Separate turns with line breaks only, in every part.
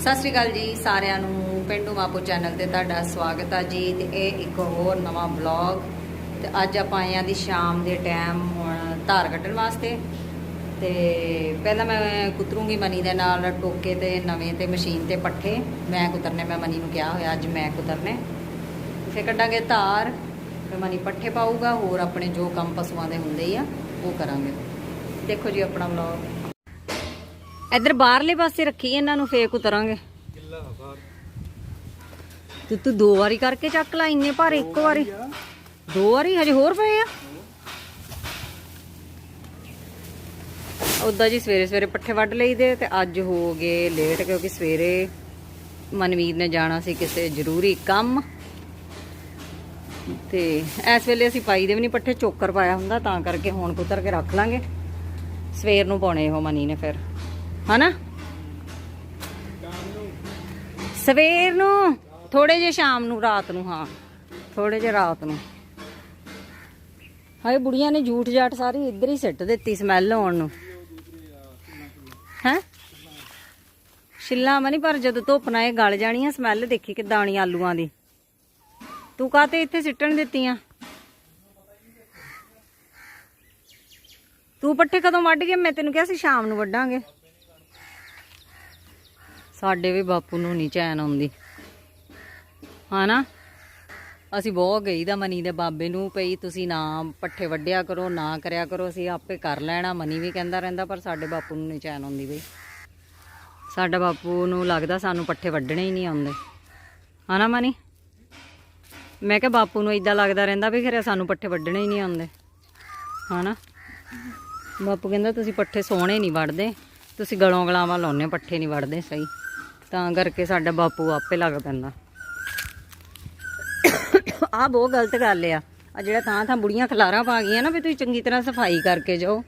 ਸਤਿ ਸ਼੍ਰੀ ਅਕਾਲ ਜੀ ਸਾਰਿਆਂ ਨੂੰ। ਪਿੰਡੂ ਮਾਪੋ ਚੈਨਲ ਤੇ ਤੁਹਾਡਾ ਸਵਾਗਤ ਆ ਜੀ ਤੇ ਇਹ ਇੱਕ ਹੋਰ ਨਵਾਂ ਵਲੌਗ। ਤੇ ਅੱਜ ਆਪਾਂ ਆਏ ਆ ਦੀ ਸ਼ਾਮ ਦੇ ਟਾਈਮ ਹੁਣ ਧਾਰ ਕੱਢਣ ਵਾਸਤੇ। ਤੇ ਪਹਿਲਾਂ ਮੈਂ ਕੁਤਰੂੰਗੀ ਮਨੀ ਦੇ ਨਾਲ ਟੋਕੇ ਤੇ ਨਵੇਂ ਤੇ ਮਸ਼ੀਨ ਤੇ ਪੱਠੇ। ਮੈਂ ਕੁਤਰਨੇ, ਮੈਂ ਮਨੀ ਨੂੰ ਕਿਹਾ ਹੋਇਆ, ਅੱਜ ਮੈਂ ਕੁਤਰਨੇ। ਫਿਰ ਕੱਢਾਂਗੇ ਧਾਰ, ਫਿਰ ਮਨੀ ਪੱਠੇ ਪਾਊਗਾ, ਹੋਰ ਆਪਣੇ ਜੋ ਕੰਮ ਪਸ਼ੂਆਂ ਦੇ ਹੁੰਦੇ ਹੀ ਆ, ਉਹ ਕਰਾਂਗੇ। ਦੇਖੋ ਜੀ ਆਪਣਾ ਵਲੌਗ। ਇੱਧਰ ਬਾਹਰਲੇ ਪਾਸੇ ਰੱਖੀ ਇਹਨਾਂ ਨੂੰ ਫੇਕ ਉਤਰਾਂਗੇ ਤੂੰ ਤੂੰ ਦੋ ਵਾਰੀ ਕਰਕੇ ਚੱਕ ਲਾ, ਇੰਨੇ ਭਾਰੇ ਇੱਕ ਵਾਰੀ। ਦੋ ਵਾਰੀ ਹਜੇ ਹੋਰ ਪਏ ਆ। ਉਦਾਂ ਜੀ ਸਵੇਰੇ ਸਵੇਰੇ ਪੱਠੇ ਵੱਢ ਲਈਦੇ ਤੇ ਅੱਜ ਹੋ ਗਏ ਲੇਟ ਕਿਉਂਕਿ ਸਵੇਰੇ ਮਨਵੀਰ ਨੇ ਜਾਣਾ ਸੀ ਕਿਸੇ ਜ਼ਰੂਰੀ ਕੰਮ। ਤੇ ਇਸ ਵੇਲੇ ਅਸੀਂ ਪਾਈ ਦੇ ਵੀ ਨਹੀਂ ਪੱਠੇ, ਚੋਕਰ ਪਾਇਆ ਹੁੰਦਾ, ਤਾਂ ਕਰਕੇ ਹੁਣ ਕੁਤਰ ਕੇ ਰੱਖ ਲਾਂਗੇ। ਸਵੇਰ ਨੂੰ ਪਾਉਣੇ ਉਹ ਮਨੀ ਨੇ ਫਿਰ। ਹਨਾ? ਸਵੇਰ ਨੂੰ ਥੋੜੇ ਜੇ ਸ਼ਾਮ ਨੂੰ, ਰਾਤ ਨੂੰ, ਹਾਂ। ਥੋੜੇ ਜੇ ਰਾਤ ਨੂੰ। ਹਾਏ, ਬੁੜੀਆਂ ਨੇ ਝੂਠ ਜਾਟ ਸਾਰੀ ਇੱਧਰ ਹੀ ਸਿੱਟ ਦਿੱਤੀ ਸਮੈਲ ਆਉਣ ਨੂੰ। ਹੈ? ਛਿੱਲਾ ਮਨੀ, ਪਰ ਜਦੋਂ ਧੁੱਪ ਨਾਲ ਇਹ ਗਲ ਜਾਣੀਆਂ, ਸਮੈਲ ਦੇਖੀ ਕਿ ਦਾਣੀ ਆਲੂਆਂ ਦੀ। ਤੂੰ ਕਾਤੇ ਇੱਥੇ ਸਿੱਟਣ ਦਿੱਤੀਆਂ? ਤੂੰ ਪੱਠੇ ਕਦੋਂ ਵੱਢ ਗਿਆ ਮੈਂ ਤੈਨੂੰ ਕਿਹਾ ਸੀ ਸ਼ਾਮ ਨੂੰ ਵੱਢਾਂਗੇ। ਸਾਡੇ ਵੀ ਬਾਪੂ ਨੂੰ ਨਹੀਂ ਚੈਨ ਆਉਂਦੀ। ਹਨਾ? ਅਸੀਂ ਬਹੁਤ ਗਈ ਦਾ ਮਨੀ ਦੇ ਬਾਬੇ ਨੂੰ ਪਈ ਤੁਸੀਂ ਨਾ ਪੱਠੇ ਵੱਢਿਆ ਕਰੋ, ਨਾ ਕਰਿਆ ਕਰੋ, ਅਸੀਂ ਆਪੇ ਕਰ ਲੈਣਾ। ਮਨੀ ਵੀ ਕਹਿੰਦਾ ਰਹਿੰਦਾ, ਪਰ ਸਾਡੇ ਬਾਪੂ ਨੂੰ ਨਹੀਂ ਚੈਨ ਆਉਂਦੀ ਬਈ। ਸਾਡਾ ਬਾਪੂ ਨੂੰ ਲੱਗਦਾ ਸਾਨੂੰ ਪੱਠੇ ਵੱਢਣੇ ਹੀ ਨਹੀਂ ਆਉਂਦੇ। ਹਨਾ ਮਨੀ? ਮੈਂ ਕਿਹਾ ਬਾਪੂ ਨੂੰ ਇਦਾਂ ਲੱਗਦਾ ਰਹਿੰਦਾ ਵੀ ਖਰੇ ਸਾਨੂੰ ਪੱਠੇ ਵੱਢਣੇ ਹੀ ਨਹੀਂ ਆਉਂਦੇ। ਹਨਾ? ਬਾਪੂ ਕਹਿੰਦਾ, ਤੁਸੀਂ ਪੱਠੇ ਸੋਹਣੇ ਨਹੀਂ ਵੱਢਦੇ। ਤੁਸੀਂ ਗਲੋਂ ਗਲਾਵਾਂ ਲਾਉਨੇ ਪੱਠੇ ਨਹੀਂ ਵੱਢਦੇ ਸਹੀ। ਤਾਂ ਕਰਕੇ ਸਾਡਾ ਬਾਪੂ ਆਪੇ ਲੱਗ ਪੈਂਦਾ। ਆ ਬਹੁਤ ਗਲਤ ਗੱਲ ਆ। ਆ ਜਿਹੜਾ ਥਾਂ ਥਾਂ ਬੁੜੀਆਂ ਖਲਾਰਾਂ ਪਾ ਗਈਆਂ ਨਾ ਵੀ ਤੁਸੀਂ ਚੰਗੀ ਤਰ੍ਹਾਂ ਸਫ਼ਾਈ ਕਰਕੇ ਜਾਓ।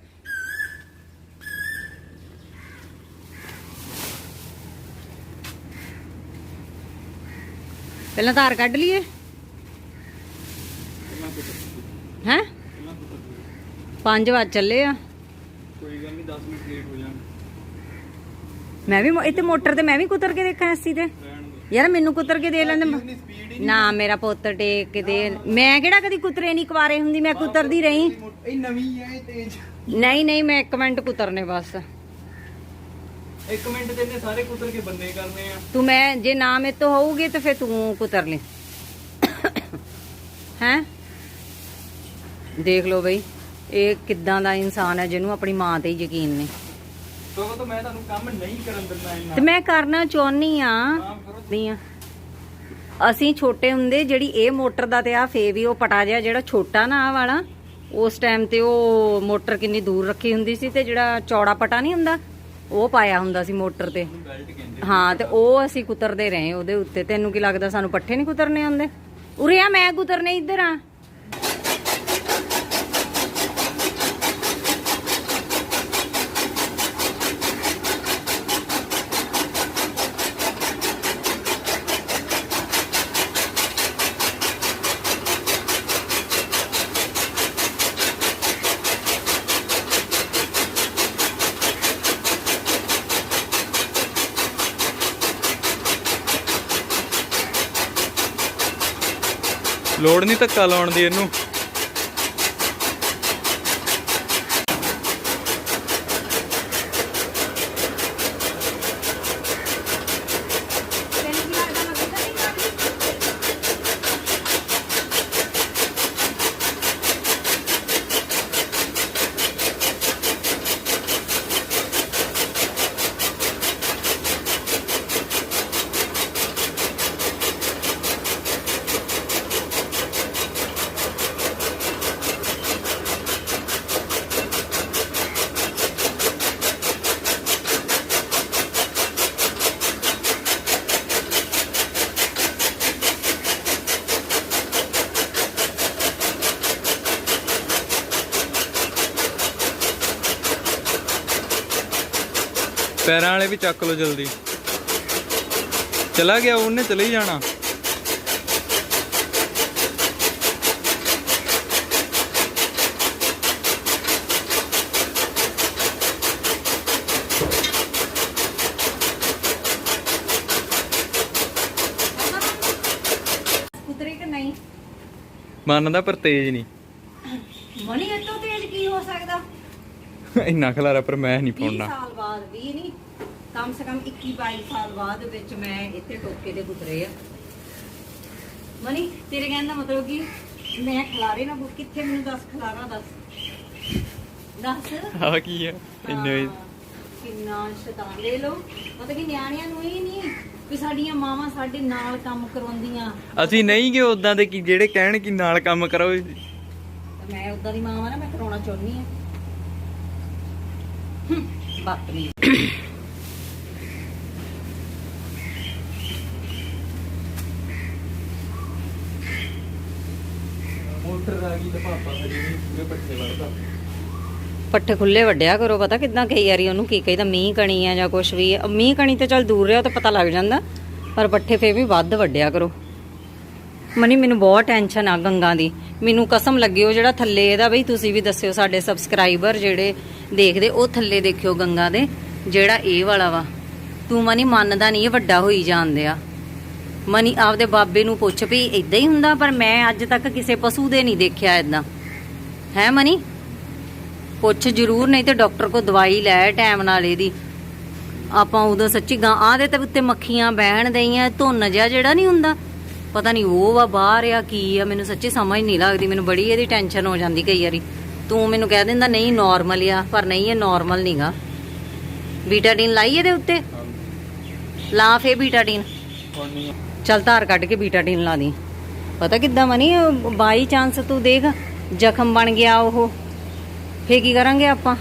ਪਹਿਲਾਂ ਧਾਰ ਕੱਢ ਲਈਏ। ਹੈ? 5 ਵਜੇ ਚੱਲੇ ਆ।
ਕੋਈ ਗੱਲ ਨਹੀਂ 10 ਮਿੰਟ ਲੇਟ ਹੋ ਜਾਣ
ਮੈਂ ਵੀ ਮੋ- ਇੱਥੇ ਮੋਟਰ ਤੇ ਮੈਂ ਵੀ ਕੁਤਰ ਕੇ ਦੇਖਾਂ ਐਸੀ ਤੇ। ਯਾਰ ਮੈਨੂੰ ਕੁਤਰ ਕੇ ਦੇ ਲੈਂਦੇ। ਨਾ ਮੇਰਾ ਪੁੱਤ ਟੇਕ ਕੇ ਦੇ। ਮੈਂ ਕਿਹੜਾ ਕਦੀ ਕੁਤਰੇ ਨਹੀਂ ਕੁਵਾਰੇ ਹੁੰਦੀ ਮੈਂ ਕੁਤਰਦੀ ਰਹੀ।
ਇਹ ਨਵੀਂ ਹੈ ਇਹ ਤੇਜ਼।
ਨਹੀਂ ਨਹੀਂ ਮੈਂ ਇੱਕ ਮਿੰਟ ਕੁਤਰਨੇ ਬਸ।
ਇੱਕ ਮਿੰਟ ਦੇ ਸਾਰੇ ਕੁਤਰ ਕੇ ਬੰਦੇ ਕਰਨੇ ਆ।
ਤੂੰ ਮੈਂ ਜੇ ਨਾ ਮੇਰੇ ਤੋਂ ਹੋਊਗੀ ਤਾਂ ਫਿਰ ਤੂੰ ਕੁਤਰ ਲੈ। ਹੈ? ਦੇਖ ਲਓ ਬਈ ਇਹ ਕਿੱਦਾਂ ਦਾ ਇਨਸਾਨ ਹੈ ਜਿਹਨੂੰ ਆਪਣੀ ਮਾਂ ਤੇ ਹੀ ਯਕੀਨ ਨਹੀਂ
ਸਗੋਂ ਤਾਂ ਮੈਂ ਤੁਹਾਨੂੰ ਕੰਮ ਨਹੀਂ ਕਰਨ ਦਿੰਦਾ ਇੰਨਾ।
ਤੇ ਮੈਂ ਕਰਨਾ ਚਾਹੁੰਨੀ ਆ।
ਕਰੋ
ਨਹੀਂ ਆ। ਅਸੀਂ ਛੋਟੇ ਹੁੰਦੇ ਜਿਹੜੀ ਇਹ ਮੋਟਰ ਦਾ ਤੇ ਆ ਫੇ ਵੀ ਉਹ ਪਟਾ ਜਿਹਾ ਜਿਹੜਾ ਛੋਟਾ ਨਾ ਆ ਵਾਲਾ ਉਸ ਟਾਈਮ ਤੇ ਉਹ ਮੋਟਰ ਕਿੰਨੀ ਦੂਰ ਰੱਖੀ ਹੁੰਦੀ ਸੀ ਤੇ ਜਿਹੜਾ ਚੌੜਾ ਪਟਾ ਨਹੀਂ ਹੁੰਦਾ ਉਹ ਪਾਇਆ ਹੁੰਦਾ ਸੀ ਮੋਟਰ ਤੇ।
ਬੈਲਟ ਕਹਿੰਦੇ
ਹਾਂ ਤੇ ਉਹ ਅਸੀਂ ਕੁਤਰਦੇ ਰਹੇ ਉਹਦੇ ਉੱਤੇ। ਤੈਨੂੰ ਕੀ ਲੱਗਦਾ ਸਾਨੂੰ ਪੱਠੇ ਨਹੀਂ ਕੁਤਰਨੇ ਆਉਂਦੇ? ਉਰੇ ਆ ਮੈਂ ਕੁਤਰਨੇ ਇੱਧਰ ਆ।
ਲੋੜ ਨਹੀਂ ਧੱਕਾ ਲਾਉਣ ਦੀ ਇਹਨੂੰ। ਪੈਰਾਂ ਵਾਲੇ ਵੀ ਚੱਕ ਲਓ ਜਲਦੀ। ਚਲਾ ਗਿਆ ਉਹਨੇ ਚਲੇ ਹੀ ਜਾਣਾ। ਕੁਤਰੀ ਮੰਨਦਾ ਪਰ ਤੇਜ਼ ਨਹੀਂ।
ਮਨੀ ਇਹ ਤੇਜ਼ ਕੀ ਹੋ ਸਕਦਾ?
ਇੰਨਾ ਖਲਾਰਾ ਪਰ ਮੈਂ ਨਹੀਂ
20
ਪਾਉਣਾ
ਸਾਲ ਬਾਅਦ 20 ਨਹੀਂ ਕਮ ਸੇ ਕਮ 21 22 ਸਾਲ ਬਾਅਦ ਵਿੱਚ ਮੈਂ ਇੱਥੇ ਟੋਕੇ ਦੇ ਗੁਜ਼ਰੇ ਆ। ਮਨੀ ਤੇਰੇ ਕਹਿਣ ਦਾ ਮਤਲਬ ਕਿ? ਮੈਂ ਖਿਲਾਰੇ ਨਾ ਬੁੱਕ ਕਿੱਥੇ ਮੈਨੂੰ ਦੱਸ ਖਿਲਾਰਾ ਦੱਸ। ਦੱਸ?
ਆ ਕੀ ਹੈ ਇੰਨੇ
ਹਾਂ, ਕਿੰਨਾ ਸ਼ੈਤਾਨ। ਲੈ ਲੋ ਮਤਲਬ ਕਿ ਨਿਆਣਿਆਂ ਨੂੰ ਇਹ ਨਹੀਂ ਵੀ ਸਾਡੀਆਂ ਮਾਵਾਂ ਸਾਡੇ ਨਾਲ ਕੰਮ ਕਰਵਾਉਂਦੀਆਂ।
ਅਸੀਂ ਨਹੀਂ ਗਏ ਉਦਾਂ ਦੇ ਕੀ ਜਿਹੜੇ ਕਹਿਣ ਕਿ ਨਾਲ ਕੰਮ ਕਰੋ।
ਮੈਂ ਉਦਾਂ ਦੀ ਮਾਂ ਆ ਨਾ ਮੈਂ ਕਰਾਉਣਾ ਚਾਹੁੰਦੀ ਆ
ਮੋਟਰ ਆ ਗਈ ਪੂਰੇ ਵੜਦਾ
ਪੱਠੇ ਖੁੱਲੇ ਵੱਡਿਆ ਕਰੋ ਪਤਾ ਕਿਦਾਂ ਕਈ ਵਾਰੀ ਉਹਨੂੰ ਕੀ ਕਹੀਦਾ ਮੀਂਹ ਕਣੀ ਆ ਜਾਂ ਕੁਛ ਵੀ। ਮੀਂਹ ਕਣੀ ਤੇ ਚੱਲ ਦੂਰ ਰਿਹਾ ਤਾਂ ਪਤਾ ਲੱਗ ਜਾਂਦਾ ਪਰ ਪੱਠੇ ਫੇਰ ਵੀ ਵੱਧ ਵੱਡਿਆ ਕਰੋ। ਮਨੀ, ਮੈਨੂੰ ਬਹੁਤ ਟੈਨਸ਼ਨ ਆ ਗੰਗਾ ਦੀ। ਮੈਨੂੰ ਕਸਮ ਲੱਗੀ ਉਹ ਜਿਹੜਾ ਥੱਲੇ ਇਹਦਾ, ਬਈ ਤੁਸੀਂ ਵੀ ਦੱਸਿਓ ਸਾਡੇ ਸਬਸਕ੍ਰਾਈਬਰ ਜਿਹੜੇ ਦੇਖਦੇ, ਉਹ ਥੱਲੇ ਦੇਖਿਓ ਗੰਗਾ ਦੇ, ਜਿਹੜਾ ਇਹ ਵਾਲਾ ਵਾ। ਤੂੰ ਮਨੀ ਮੰਨਦਾ ਨਹੀਂ, ਇਹ ਵੱਡਾ ਹੋਈ ਜਾਂਦੇ ਆ। ਮਨੀ ਆਪਦੇ ਬਾਬੇ ਨੂੰ ਪੁੱਛ ਵੀ ਇਦਾਂ ਹੀ ਹੁੰਦਾ, ਪਰ ਮੈਂ ਅੱਜ ਤੱਕ ਕਿਸੇ ਪਸ਼ੂ ਦੇ ਨਹੀਂ ਦੇਖਿਆ ਇਦਾਂ ਹੈ ਮਨੀ? ਪੁੱਛ ਜ਼ਰੂਰ, ਨਹੀਂ ਤੇ ਡਾਕਟਰ ਕੋ ਦਵਾਈ ਲੈ ਟਾਈਮ ਨਾਲ ਇਹਦੀ। ਆਪਾਂ ਉਦੋਂ ਸੱਚੀ ਗਾਂ, ਆਹ ਦੇ ਤੇ ਉੱਤੇ ਮੱਖੀਆਂ ਬਹਿਣ ਦਈਆਂ, ਧੁੰਨ ਜਿਹਾ ਜਿਹੜਾ ਨਹੀਂ ਹੁੰਦਾ। ਪਤਾ ਨਹੀਂ ਉਹ ਵਾ ਬਾਹਰ ਆ ਕੀ ਆ ਮੈਨੂੰ ਸੱਚੀ ਸਮਝ ਨਹੀਂ ਲੱਗਦੀ ਮੈਨੂੰ ਬੜੀ ਇਹਦੀ ਟੈਨਸ਼ਨ ਹੋ ਜਾਂਦੀ ਕਈ ਵਾਰੀ। ਤੂੰ ਮੈਨੂੰ ਕਹਿ ਦਿੰਦਾ ਨਹੀਂ ਨਾਰਮਲ ਆ ਪਰ ਨਹੀਂ ਇਹ ਨਾਰਮਲ ਨਹੀਂਗਾ ਬੀਟਾਡੀਨ ਲਾਈ ਇਹਦੇ ਉੱਤੇ? ਲਾ ਫੇ ਬੀਟਾਡੀਨ ਚੱਲ ਧਾਰ ਕੱਢ ਕੇ ਬੀਟਾਡੀਨ ਲਾ ਦੀ। ਪਤਾ ਕਿੱਦਾਂ ਮਨੀ ਬਾਈ ਚਾਂਸ ਤੂੰ ਦੇਖ ਜ਼ਖਮ ਬਣ ਗਿਆ ਉਹ। ਫੇ ਕੀ ਕਰਾਂਗੇ ਆਪਾਂ?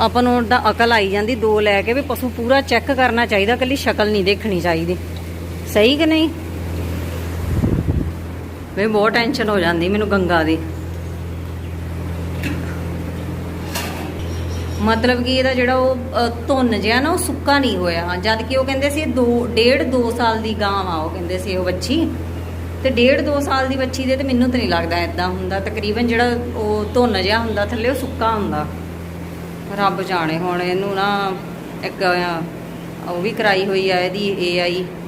ਆਪਾਂ ਨੂੰ ਤਾਂ ਅਕਲ ਆਈ ਜਾਂਦੀ ਦੋ ਲੈ ਕੇ ਵੀ ਪਸ਼ੂ ਪੂਰਾ ਚੈੱਕ ਕਰਨਾ ਚਾਹੀਦਾ ਕੱਲੀ ਸ਼ਕਲ ਨਹੀਂ ਦੇਖਣੀ ਚਾਹੀਦੀ। ਸਹੀ ਕਿ ਨਹੀਂ? ਮੈਂ ਬਹੁਤ ਟੈਨਸ਼ਨ ਹੋ ਜਾਂਦੀ ਮੈਨੂੰ ਗੰਗਾ ਦੀ। ਮਤਲਬ ਕਿ ਇਹਦਾ ਜਿਹੜਾ ਉਹ ਧੁੰਨ ਜਿਹਾ ਨਾ, ਉਹ ਸੁੱਕਾ ਨਹੀਂ ਹੋਇਆ। ਜਦ ਕਿ ਉਹ ਕਹਿੰਦੇ ਸੀ ਇਹ ਦੋ, ਡੇਢ 2 ਸਾਲ ਦੀ ਗਾਂ ਆ, ਉਹ ਕਹਿੰਦੇ ਸੀ ਉਹ ਬੱਚੀ ਤੇ ਡੇਢ 2 ਸਾਲ ਦੀ ਬੱਚੀ ਦੇ ਤੇ ਮੈਨੂੰ ਤਾਂ ਨਹੀਂ ਲੱਗਦਾ ਐਦਾਂ ਹੁੰਦਾ। ਤਕਰੀਬਨ ਜਿਹੜਾ ਉਹ ਧੁੰਨ ਜਿਹਾ ਹੁੰਦਾ ਥੱਲੇ, ਉਹ ਸੁੱਕਾ ਹੁੰਦਾ। ਰੱਬ ਜਾਣੇ ਹੁਣ ਇਹਨੂੰ ਨਾ, ਇੱਕ ਉਹ ਵੀ ਕਰਾਈ ਹੋਈ ਆ, ਇਹਦੀ ਏਆਈ ਤਾਂ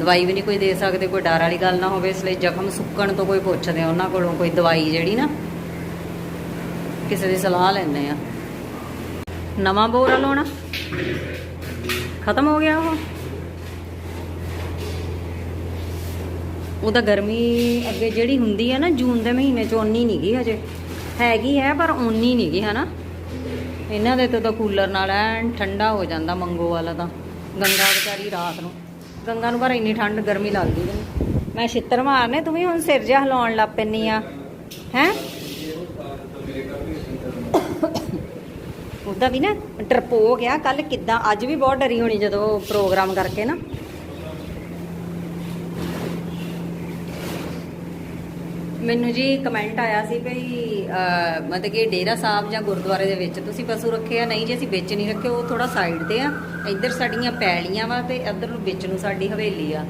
ਦਵਾਈ ਵੀ ਨਹੀਂ ਕੋਈ ਦੇ ਸਕਦੇ, ਕੋਈ ਡਰ ਵਾਲੀ ਗੱਲ ਨਾ ਹੋਵੇ, ਇਸ ਲਈ ਜ਼ਖਮ ਸੁੱਕਣ ਤੋਂ ਕੋਈ ਪੁੱਛਦੇ ਉਹਨਾਂ ਕੋਲੋਂ ਕੋਈ ਦਵਾਈ ਜਿਹੜੀ ਨਾ ਕਿਸੇ ਦੀ ਸਲਾਹ ਲੈਂਦੇ ਆ। ਨਵਾਂ ਬੋਰਾ ਲਾਉਣਾ। ਖਤਮ ਹੋ ਗਿਆ ਉਹ। ਤਾਂ ਗਰਮੀ ਅੱਗੇ ਜਿਹੜੀ ਹੁੰਦੀ ਹੈ ਨਾ, ਜੂਨ ਦੇ ਮਹੀਨੇ ਚ ਓਨੀ ਨਹੀਂ ਗਈ ਹਜੇ। ਹੈਗੀ ਹੈ, ਪਰ ਓਨੀ ਨਹੀਂ ਗਈ ਹਨਾ। ਇਹਨਾਂ ਦੇ ਤੋਂ ਤਾਂ ਕੂਲਰ ਨਾਲ ਐਨ ਠੰਡਾ ਹੋ ਜਾਂਦਾ, ਮੰਗੋ ਵਾਲਾ ਤਾਂ। ਗੰਗਾ ਵਿਚਾਰੀ ਰਾਤ ਨੂੰ। ਗੰਗਾ ਨੂੰ ਪਰ ਇੰਨੀ ਠੰਡ ਗਰਮੀ ਲੱਗਦੀ ਨਹੀਂ। ਮੈਂ ਛਿੱਤਰ ਮਾਰਨੇ, ਤੂੰ ਵੀ ਹੁਣ ਸਿਰ ਜਿਹਾ ਹਿਲਾਉਣ ਲੱਗ ਪੈਂਦੀ ਆ। ਹੈ? ਉਹਦਾ ਵੀ ਨਾ ਡਰਪੋਕ ਆ ਕੱਲ ਕਿੱਦਾਂ, ਅੱਜ ਵੀ ਬਹੁਤ ਡਰੀ ਹੋਣੀ ਜਦੋਂ ਪ੍ਰੋਗਰਾਮ ਕਰਕੇ ਨਾ। ਮੈਨੂੰ ਜੀ ਕਮੈਂਟ ਆਇਆ ਸੀ ਭਈ ਮਤਲਬ ਕਿ ਡੇਰਾ ਸਾਹਿਬ ਜਾਂ ਗੁਰਦੁਆਰੇ ਦੇ ਵਿੱਚ ਤੁਸੀਂ ਪਸ਼ੂ ਰੱਖੇ ਆ, ਨਹੀਂ ਜੀ ਅਸੀਂ ਵਿੱਚ ਨਹੀਂ ਰੱਖੇ, ਉਹ ਥੋੜਾ ਸਾਈਡ ਤੇ ਆ। ਇੱਧਰ ਸਾਡੀਆਂ ਪੈਲੀਆਂ ਵਾ ਤੇ ਇੱਧਰ ਨੂੰ ਵਿੱਚ ਨੂੰ ਸਾਡੀ ਹਵੇਲੀ ਆ।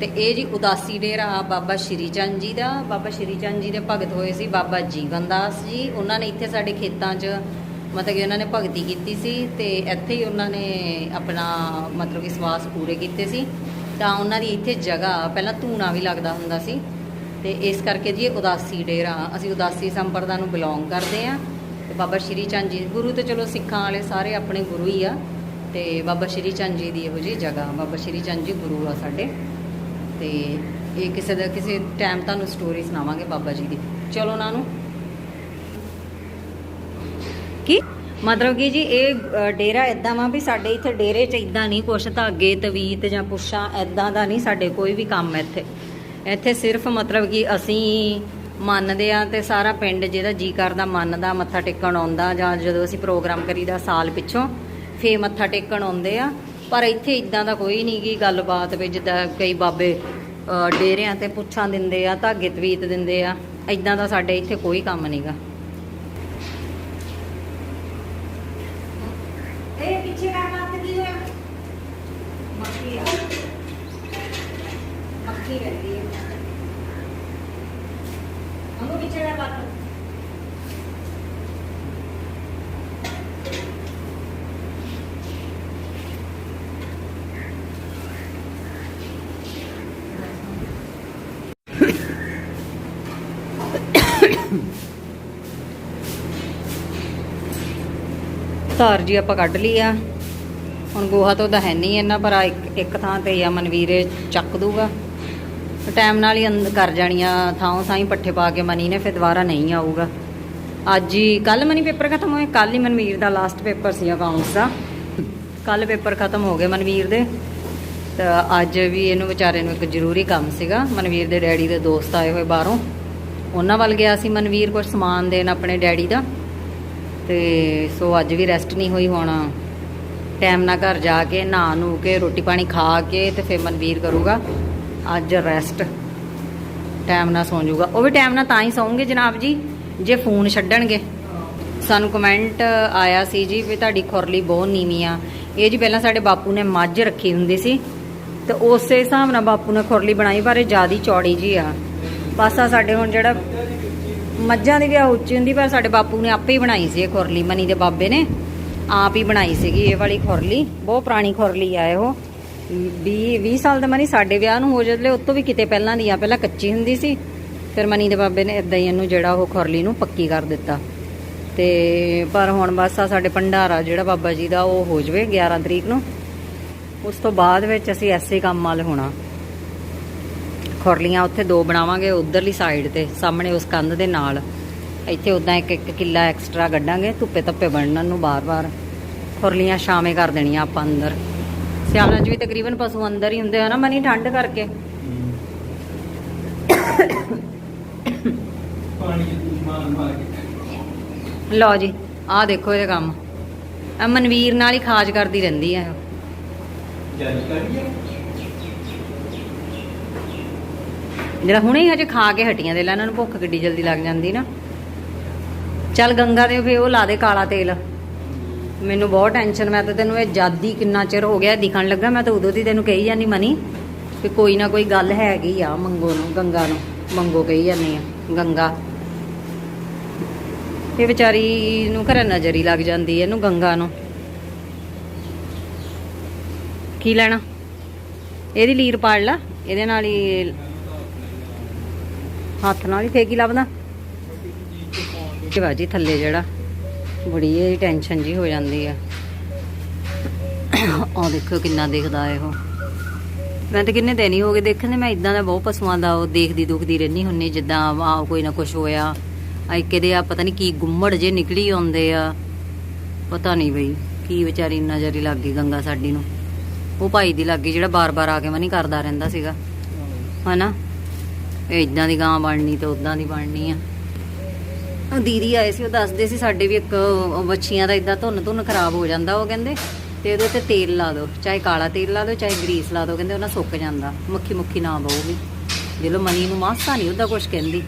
ਤੇ ਇਹ ਜੀ ਉਦਾਸੀ ਡੇਰਾ ਬਾਬਾ ਸ਼੍ਰੀ ਚੰਦ ਜੀ ਦਾ। ਬਾਬਾ ਸ਼੍ਰੀ ਚੰਦ ਜੀ ਦੇ ਭਗਤ ਹੋਏ ਸੀ ਬਾਬਾ ਜੀਵਨ ਦਾਸ ਜੀ। ਉਹਨਾਂ ਨੇ ਇੱਥੇ ਸਾਡੇ ਖੇਤਾਂ 'ਚ ਮਤਲਬ ਕਿ ਉਹਨਾਂ ਨੇ ਭਗਤੀ ਕੀਤੀ ਸੀ ਤੇ ਇੱਥੇ ਹੀ ਉਹਨਾਂ ਨੇ ਆਪਣਾ ਮਤਲਬ ਕਿ ਸਵਾਸ ਪੂਰੇ ਕੀਤੇ ਸੀ। ਤਾਂ ਉਹਨਾਂ ਦੀ ਇੱਥੇ ਜਗ੍ਹਾ, ਪਹਿਲਾਂ ਧੂਣਾ ਵੀ ਲੱਗਦਾ ਹੁੰਦਾ ਸੀ। ਤੇ ਇਸ ਕਰਕੇ ਜੀ ਇਹ ਉਦਾਸੀ ਡੇਰਾ, ਅਸੀਂ ਉਦਾਸੀ ਸੰਪਰਦਾ ਨੂੰ ਬਿਲੋਂਗ ਕਰਦੇ ਆ ਤੇ ਬਾਬਾ ਸ਼੍ਰੀ ਚੰਦ ਜੀ, ਗੁਰੂ ਤੇ ਚਲੋ ਸਿੱਖਾਂ ਵਾਲੇ ਸਾਰੇ ਆਪਣੇ ਗੁਰੂ ਹੀ ਆ ਤੇ ਬਾਬਾ ਸ਼੍ਰੀ ਚੰਦ ਜੀ ਦੀ ਇਹੋ ਜੀ ਜਗ੍ਹਾ, ਬਾਬਾ ਸ਼੍ਰੀ ਚੰਦ ਜੀ ਗੁਰੂ ਆ ਸਾਡੇ ਤੇ ਇਹ ਕਿਸੇ ਦਾ, ਕਿਸੇ ਟਾਈਮ ਤੁਹਾਨੂੰ ਸਟੋਰੀ ਸੁਣਾਵਾਂਗੇ ਬਾਬਾ ਜੀ ਦੀ। ਚਲੋ ਉਹਨਾਂ ਨੂੰ। ਕੀ? ਮਤਲਬ ਕਿ ਜੀ ਇਹ ਡੇਰਾ ਇਦਾਂ ਵਾ ਵੀ ਸਾਡੇ ਇੱਥੇ ਡੇਰੇ 'ਚ ਇਦਾਂ ਨਹੀਂ ਕੁਛ ਧਾਗੇ, ਤਵੀਤ ਜਾਂ ਪੁੱਛਾਂ ਇਦਾਂ ਦਾ ਨਹੀਂ ਸਾਡੇ ਕੋਈ ਵੀ ਕੰਮ ਇੱਥੇ। ਇੱਥੇ ਸਿਰਫ ਮਤਲਬ ਕਿ ਅਸੀਂ ਮੰਨਦੇ ਆ ਤੇ ਸਾਰਾ ਪਿੰਡ ਜਿਹਦਾ ਜੀ ਕਰਦਾ, ਮੰਨਦਾ, ਮੱਥਾ ਟੇਕਣ ਆਉਂਦਾ ਜਾਂ ਜਦੋਂ ਅਸੀਂ ਪ੍ਰੋਗਰਾਮ ਕਰੀਦਾ ਸਾਲ ਪਿੱਛੋਂ ਫੇ ਮੱਥਾ ਟੇਕਣ ਆਉਂਦੇ ਆ। ਪਰ ਇੱਥੇ ਇਦਾਂ ਦਾ ਕੋਈ ਨਹੀਂ ਗੀ ਗੱਲਬਾਤ ਵੀ ਜਿੱਦਾਂ ਕਈ ਬਾਬੇ ਡੇਰਿਆਂ ਤੇ ਪੁੱਛਾਂ ਦਿੰਦੇ ਆ, ਧਾਗੇ ਤਵੀਤ ਦਿੰਦੇ ਆ। ਇਦਾਂ ਦਾ ਸਾਡੇ ਇੱਥੇ ਕੋਈ ਕੰਮ ਨਹੀਂਗਾ ਇਹ ਪਿੱਛੇ ਕਰ ਲੱਤ ਕੀ ਹੋਇਆ ਮੱਖੀ ਆ ਮੱਖੀ ਰਹਿੰਦੀ ਹੈ ਉਹਨੂੰ ਪਿੱਛੇ ਕਰ ਲੱਤ ਧਾਰ ਜੀ ਆਪਾਂ ਕੱਢ ਲਈ ਆ। ਹੁਣ ਗੋਹਾ ਤੋਂ ਤਾਂ ਹੈ ਨਹੀਂ ਇਹਨਾਂ ਪਰ ਇੱਕ ਇੱਕ ਥਾਂ ਤੇ ਆ ਮਨਵੀਰੇ ਚੱਕ ਦੂਗਾ ਟਾਈਮ ਨਾਲ ਹੀ ਅੰਦਰ ਕਰ ਜਾਣੀਆਂ ਥਾਂ ਸਾਈ ਪੱਠੇ ਪਾ ਕੇ ਮਨੀ ਨੇ, ਫਿਰ ਦੁਬਾਰਾ ਨਹੀਂ ਆਊਗਾ। ਅੱਜ ਹੀ ਕੱਲ ਮਨੀ ਪੇਪਰ ਖਤਮ ਹੋਏ ਕੱਲ ਹੀ ਮਨਵੀਰ ਦਾ ਲਾਸਟ ਪੇਪਰ ਸੀ ਅਕਾਊਂਟਸ ਦਾ। ਕੱਲ ਪੇਪਰ ਖਤਮ ਹੋ ਗਏ ਮਨਵੀਰ ਦੇ। ਤਾਂ ਅੱਜ ਵੀ ਇਹਨੂੰ ਵਿਚਾਰੇ ਨੂੰ ਇੱਕ ਜ਼ਰੂਰੀ ਕੰਮ ਸੀਗਾ। ਮਨਵੀਰ ਦੇ ਡੈਡੀ ਦੇ ਦੋਸਤ ਆਏ ਹੋਏ ਬਾਹਰੋਂ। ਉਹਨਾਂ ਵੱਲ ਗਿਆ ਸੀ ਮਨਵੀਰ ਕੁਝ ਸਮਾਨ ਦੇਣ ਆਪਣੇ ਡੈਡੀ ਦਾ। ਤੇ ਸੋ ਅੱਜ ਵੀ ਰੈਸਟ ਨਹੀਂ ਹੋਈ ਹੁਣ। ਟਾਈਮ ਨਾਲ ਘਰ ਜਾ ਕੇ, ਨਹਾ ਨੂ ਕੇ, ਰੋਟੀ ਪਾਣੀ ਖਾ ਕੇ ਤੇ ਫਿਰ ਮਨਵੀਰ ਕਰੂਗਾ। ਅੱਜ ਰੈਸਟ ਟਾਈਮ ਨਾਲ ਸੌਂ ਜਾਊਗਾ। ਉਹ ਵੀ ਟਾਈਮ ਨਾਲ ਤਾਂ ਹੀ ਸੌਂਗੇ ਜਨਾਬ ਜੀ, ਜੇ ਫੋਨ ਛੱਡਣਗੇ। ਸਾਨੂੰ ਕਮੈਂਟ ਆਇਆ ਸੀ ਜੀ ਵੀ ਤੁਹਾਡੀ ਖੁਰਲੀ ਬਹੁਤ ਨੀਵੀਂ ਆ। ਇਹ ਜੀ ਪਹਿਲਾਂ ਸਾਡੇ ਬਾਪੂ ਨੇ ਮੱਝ ਰੱਖੀ ਹੁੰਦੀ ਸੀ। ਤੇ ਉਸੇ ਹਿਸਾਬ ਨਾਲ ਬਾਪੂ ਨੇ ਖੁਰਲੀ ਬਣਾਈ, ਪਰ ਇਹ ਜਿਆਦੀ ਚੌੜੀ ਜੀ ਆ। ਬਸ ਆ ਸਾਡੇ ਹੁਣ ਜਿਹੜਾ ਮੱਝਾਂ ਦੀ ਵੀ ਆ ਉੱਚੀ ਹੁੰਦੀ, ਪਰ ਸਾਡੇ ਬਾਪੂ ਨੇ ਆਪੇ ਹੀ ਬਣਾਈ ਸੀ ਇਹ ਖੁਰਲੀ, ਮਨੀ ਦੇ ਬਾਬੇ ਨੇ। ਆਪ ਹੀ ਬਣਾਈ ਸੀਗੀ ਇਹ ਵਾਲੀ ਖੁਰਲੀ, ਬਹੁਤ ਪੁਰਾਣੀ ਖੁਰਲੀ ਆ ਇਹ ਉਹ। 20 20 ਸਾਲ ਦਾ ਮਨੀ ਸਾਡੇ ਵਿਆਹ ਨੂੰ ਹੋ ਜਾਂਦੇ ਉਤੋਂ ਵੀ ਕਿਤੇ ਪਹਿਲਾਂ ਦੀ ਆ, ਪਹਿਲਾਂ ਕੱਚੀ ਹੁੰਦੀ ਸੀ। ਫਿਰ ਮਨੀ ਦੇ ਬਾਬੇ ਨੇ ਇਦਾਂ ਹੀ ਇਹਨੂੰ ਜਿਹੜਾ ਉਹ ਖੁਰਲੀ ਨੂੰ ਪੱਕੀ ਕਰ ਦਿੱਤਾ। ਤੇ, ਪਰ ਹੁਣ ਬਸ ਆ ਸਾਡੇ ਭੰਡਾਰਾ, ਜਿਹੜਾ ਬਾਬਾ ਜੀ ਦਾ ਉਹ ਹੋ ਜਵੇ 11 ਤਰੀਕ ਨੂੰ। ਉਸ ਤੋਂ ਬਾਅਦ ਵਿੱਚ ਅਸੀਂ ਐਸੇ ਕੰਮ ਵਾਲੇ ਹੋਣਾ। ਖੁਰਲੀਆਂ ਉੱਥੇ ਦੋ ਬਣਾਵਾਂਗੇ ਉਧਰਲੀ ਸਾਈਡ ਤੇ, ਸਾਹਮਣੇ ਉਸ ਕੰਧ ਦੇ ਨਾਲ। ਇੱਥੇ ਉਦਾਂ ਇੱਕ ਇੱਕ ਕਿੱਲਾ ਐਕਸਟਰਾ ਕੱਢਾਂਗੇ, ਧੁੱਪੇ ਧੱਪੇ ਬਣਨ ਨੂੰ ਬਾਰ-ਬਾਰ ਖੁਰਲੀਆਂ ਸ਼ਾਮੇ ਕਰ ਦੇਣੀਆਂ ਆਪਾਂ ਅੰਦਰ। ਸਿਆਲਾਂ 'ਚ ਵੀ ਤਕਰੀਬਨ ਪਸ਼ੂ ਅੰਦਰ ਹੀ ਹੁੰਦੇ ਆ ਨਾ ਮਨੀ ਠੰਡ ਕਰਕੇ। ਲਓ ਜੀ, ਆਹ ਦੇਖੋ ਇਹਦੇ ਕੰਮ। ਮਨਵੀਰ ਨਾਲ ਹੀ ਖਾਜ ਕਰਦੀ ਰਹਿੰਦੀ ਆ ਇਹ।
ਜੱਜ ਕਰੀਏ
ਜਿਹੜਾ ਹੁਣੇ ਹੀ ਹਜੇ ਖਾ ਕੇ ਹਟੀਆਂ ਦੇ ਲੈ, ਇਹਨਾਂ ਨੂੰ ਭੁੱਖ ਕਿੱਡੀ ਜਲਦੀ ਲੱਗ ਜਾਂਦੀ ਨਾ। ਚੱਲ ਗੰਗਾ ਦੇ ਫੇ ਉਹ ਲਾ ਦੇ ਕਾਲਾ ਤੇਲ। ਮੈਨੂੰ ਬਹੁਤ ਟੈਨਸ਼ਨ, ਮੈਂ ਤਾਂ ਤੈਨੂੰ ਇਹ ਜਾਦੀ ਕਿੰਨਾ ਚਿਰ ਹੋ ਗਿਆ ਦਿਖਣ ਲੱਗਾ, ਮੈਂ ਤਾਂ ਉਦੋਂ ਦੀ ਤੈਨੂੰ ਕਹੀ ਜਾਂਦੀ ਮਨੀ ਕਿ ਕੋਈ ਨਾ ਕੋਈ ਗੱਲ ਹੈਗੀ ਆ ਮੰਗੋ ਨੂੰ, ਗੰਗਾ ਨੂੰ, ਮੰਗੋ ਕਹੀ ਜਾਂਦੀ ਆ, ਗੰਗਾ। ਇਹ ਵਿਚਾਰੀ ਨੂੰ ਘਰੇ ਨਜ਼ਰ ਹੀ ਲੱਗ ਜਾਂਦੀ ਹੈ ਇਹਨੂੰ, ਗੰਗਾ ਨੂੰ। ਕੀ ਲੈਣਾ? ਇਹਦੀ ਲੀਰ ਪਾੜ ਲਾ, ਇਹਦੇ ਨਾਲ ਹੀ ਹੱਥ ਨਾਲ ਹੀ ਫੇਕੀ ਲੱਭਦਾ। ਇਹ ਬਾਜੀ ਥੱਲੇ ਜਿਹੜਾ, ਬੜੀ ਇਹ ਟੈਨਸ਼ਨ ਜੀ ਹੋ ਜਾਂਦੀ ਆ। ਉਹ ਦੇਖੋ ਕਿੰਨਾ ਦੇਖਦਾ ਇਹ। ਉਹ ਮੈਂ ਤਾਂ ਕਿੰਨੇ ਦਿਨ ਹੀ ਹੋ ਗਏ ਦੇਖਣ ਦੇ, ਮੈਂ ਇਦਾਂ ਦਾ ਬਹੁਤ ਪਸ਼ੂਆਂ ਦਾ ਉਹ ਦੇਖਦੀ ਦੁਖਦੀ ਰਹਿਣੀ ਹੁੰਨੀ ਜਿੱਦਾਂ ਆ ਕੋਈ ਨਾ ਕੁਝ ਹੋਇਆ। ਆ ਕਿਤੇ ਆ, ਪਤਾ ਨਹੀਂ ਕੀ ਗੁੰਮੜ ਜੇ ਨਿਕਲੀ ਆਉਂਦੇ ਆ। ਪਤਾ ਨਹੀਂ ਬਈ ਕੀ ਵਿਚਾਰੀ ਨਜ਼ਰ ਹੀ ਲੱਗ ਗਈ ਗੰਗਾ ਸਾਡੀ ਨੂੰ। ਉਹ ਭਾਈ ਦੀ ਲੱਗ ਜਿਹੜਾ ਬਾਰ-ਬਾਰ ਆ ਕੇ ਮਨੀ ਕਰਦਾ ਰਹਿੰਦਾ ਸੀਗਾ। ਹਨਾ? ਇਦਾਂ ਦੀ ਗਾਂ ਬਣਨੀ ਤੇ ਉਦਾਂ ਦੀ ਬਣਨੀ ਆ। ਉਹ ਦੀਦੀ ਆਏ ਸੀ, ਉਹ ਦੱਸਦੇ ਸੀ ਸਾਡੇ ਵੀ ਇੱਕ ਉਹ ਵੱਛੀਆਂ ਦਾ ਇਦਾਂ ਧੁੰਨ ਧੁੰਨ ਖਰਾਬ ਹੋ ਜਾਂਦਾ, ਉਹ ਕਹਿੰਦੇ, ਤੇ ਉਹਦੇ ਤੇ ਤੇਲ ਲਾ ਦਿਓ, ਚਾਹੇ ਕਾਲਾ ਤੇਲ ਲਾ ਦਿਓ, ਚਾਹੇ ਗਰੀਸ ਲਾ ਦਿਓ, ਕਹਿੰਦੇ ਉਹਨਾਂ ਸੁੱਕ ਜਾਂਦਾ, ਮੱਖੀ ਮੁੱਖੀ ਨਾ ਬਹੂਗੀ। ਜਦੋਂ ਮਨੀ ਨੂੰ ਮਾਸਾ ਨਹੀਂ ਉਹਦਾ ਕੁਝ ਕਹਿੰਦੀ।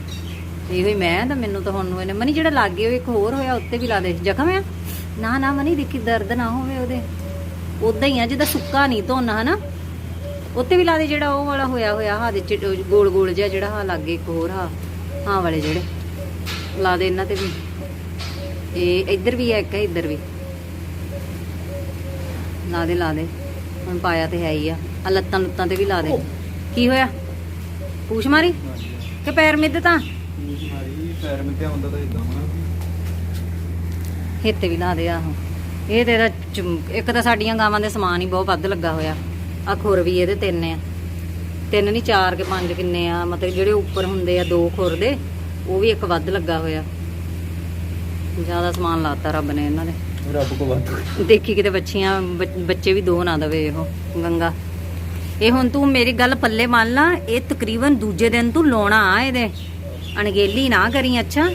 ਇਹੋ ਹੀ ਮੈਂ ਤਾਂ ਮੈਨੂੰ ਤਾਂ ਹੁਣ ਨੂੰ ਇਹਨੇ, ਮਨੀ ਜਿਹੜਾ ਲੱਗੇ ਉਹ ਇੱਕ ਹੋਰ ਹੋਇਆ, ਉੱਤੇ ਵੀ ਲਾ ਦੇ, ਜ਼ਖਮ ਆ? ਨਾ ਨਾ, ਮਨੀ ਦੇਖੀ ਦਰਦ ਨਾ ਹੋਵੇ ਉਹਦੇ। ਉਦਾਂ ਹੀ ਆ, ਜਿੱਦਾਂ ਸੁੱਕਾ ਨਹੀਂ ਧੁੰਨ, ਹਨਾ? ਉੱਤੇ ਵੀ ਲਾ ਦੇ ਜਿਹੜਾ ਉਹ ਵਾਲਾ ਹੋਇਆ ਹੋਇਆ ਹਾਂ ਦੇ ਗੋਲ ਗੋਲ ਜਿਹਾ ਜਿਹੜਾ ਹਾਂ ਲੱਗੇ ਇੱਕ ਹੋਰ ਹਾਂ ਹਾਂ ਵਾਲੇ ਜਿਹੜੇ। ਲਾ ਦੇ ਇਹਨਾਂ ਤੇ ਵੀ। ਇਹ ਇੱਧਰ ਵੀ ਹੈ ਇੱਕ ਹੈ ਇੱਧਰ ਵੀ। ਲਾ ਦੇ ਲਾ ਦੇ। ਹੁਣ ਪਾਇਆ ਤੇ ਹੈ ਹੀ ਆ। ਆ ਲੱਤਾਂ ਲੁੱਤਾਂ ਤੇ ਵੀ ਲਾ ਦੇ। ਕੀ ਹੋਇਆ? ਪੂਛ ਮਾਰੀ? ਕਿ ਪੈਰ ਮਿੱਧ ਤਾਂ?
ਮਾਰੀ ਪੈਰ ਮੇ ਤੇ ਆਉਂਦਾ ਤਾਂ ਇਦਾਂ
ਹਿੱਤੇ ਵੀ ਲਾ ਦੇ ਆਹੋ। ਇਹ ਤੇ ਇਹਦਾ ਚੁੰਮ- ਇੱਕ ਤਾਂ ਸਾਡੀਆਂ ਗਾਵਾਂ ਦੇ ਸਮਾਨ ਹੀ ਬਹੁਤ ਵੱਧ ਲੱਗਾ ਹੋਇਆ। ਆ ਖੁਰ ਵੀ ਇਹਦੇ ਤਿੰਨ ਆ। ਤਿੰਨ ਨਹੀਂ ਚਾਰ ਕੇ ਪੰਜ ਕਿੰਨੇ ਆ? ਮਤਲਬ ਜਿਹੜੇ ਉੱਪਰ ਹੁੰਦੇ ਆ ਦੋ ਖੁਰ ਦੇ ਉਹ ਵੀ ਇੱਕ ਵੱਧ ਲੱਗਾ ਹੋਇਆ। ਜ਼ਿਆਦਾ ਸਮਾਨ ਲਾਤਾ ਰੱਬ ਨੇ ਇਹਨਾਂ ਦੇ
ਰੱਬ ਕੋ ਬਾਤ
ਦੇਖੀ ਕਿਤੇ ਬੱਚੀਆਂ ਬੱਚ- ਵੀ ਦੋ ਨਾ ਦਵੇ ਇਹੋ ਗੰਗਾ। ਇਹ ਹੁਣ ਤੂੰ ਮੇਰੀ ਗੱਲ ਪੱਲੇ ਮੰਨ ਲਾ ਇਹ ਤਕਰੀਬਨ ਦੂਜੇ ਦਿਨ ਤੂੰ ਲਾਉਣਾ ਆ ਇਹਦੇ। ਅਣਗੇਲੀ ਨਾ ਕਰੀ ਅੱਛਾ।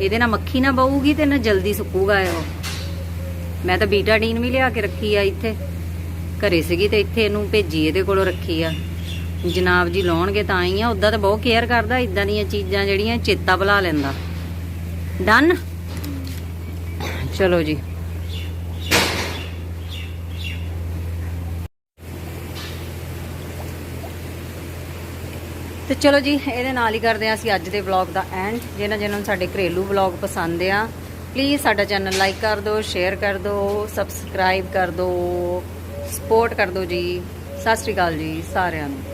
ਇਹਦੇ ਨਾਲ ਮੱਖੀ ਨਾ ਬਹੂਗੀ ਤੇ ਨਾ ਜਲਦੀ ਸੁੱਕੂਗਾ ਇਹ। ਮੈਂ ਤਾਂ ਬੀਟਾਡੀਨ ਵੀ ਲਿਆ ਕੇ ਰੱਖੀ ਆ ਇੱਥੇ। ਘਰੇ ਸੀਗੀ ਤੇ ਇੱਥੇ ਇਹਨੂੰ ਭੇਜੀ, ਇਹਦੇ ਕੋਲੋਂ ਰੱਖੀ ਆ। ਜਨਾਬ ਜੀ ਲਾਉਣਗੇ ਤਾਂ ਹੀ ਆ ਉਦਾਂ ਤਾਂ ਬਹੁਤ ਕੇਅਰ ਕਰਦਾ ਇਦਾਂ ਦੀਆਂ ਚੀਜ਼ਾਂ ਜਿਹੜੀਆਂ ਚੇਤਾ ਭੁਲਾ ਲੈਂਦਾ। ਡਨ ਚਲੋ ਜੀ। ਤੇ ਚਲੋ ਜੀ, ਇਹਦੇ ਨਾਲ ਹੀ ਕਰਦੇ ਹਾਂ ਅਸੀਂ ਅੱਜ ਦੇ ਵਲੌਗ ਦਾ ਐਂਡ ਜਿਹਨਾਂ ਜਿਹਨਾਂ ਨੂੰ ਸਾਡੇ ਘਰੇਲੂ ਵਲੌਗ ਪਸੰਦ ਆ ਪਲੀਜ਼ ਸਾਡਾ ਚੈਨਲ ਲਾਈਕ ਕਰ ਦਿਓ ਸ਼ੇਅਰ ਕਰ ਦਿਓ ਸਬਸਕ੍ਰਾਈਬ ਕਰ ਦਿਓ। ਸਪੋਰਟ ਕਰ ਦਿਓ ਜੀ। ਸਤਿ ਸ਼੍ਰੀ ਅਕਾਲ ਜੀ ਸਾਰਿਆਂ ਨੂੰ।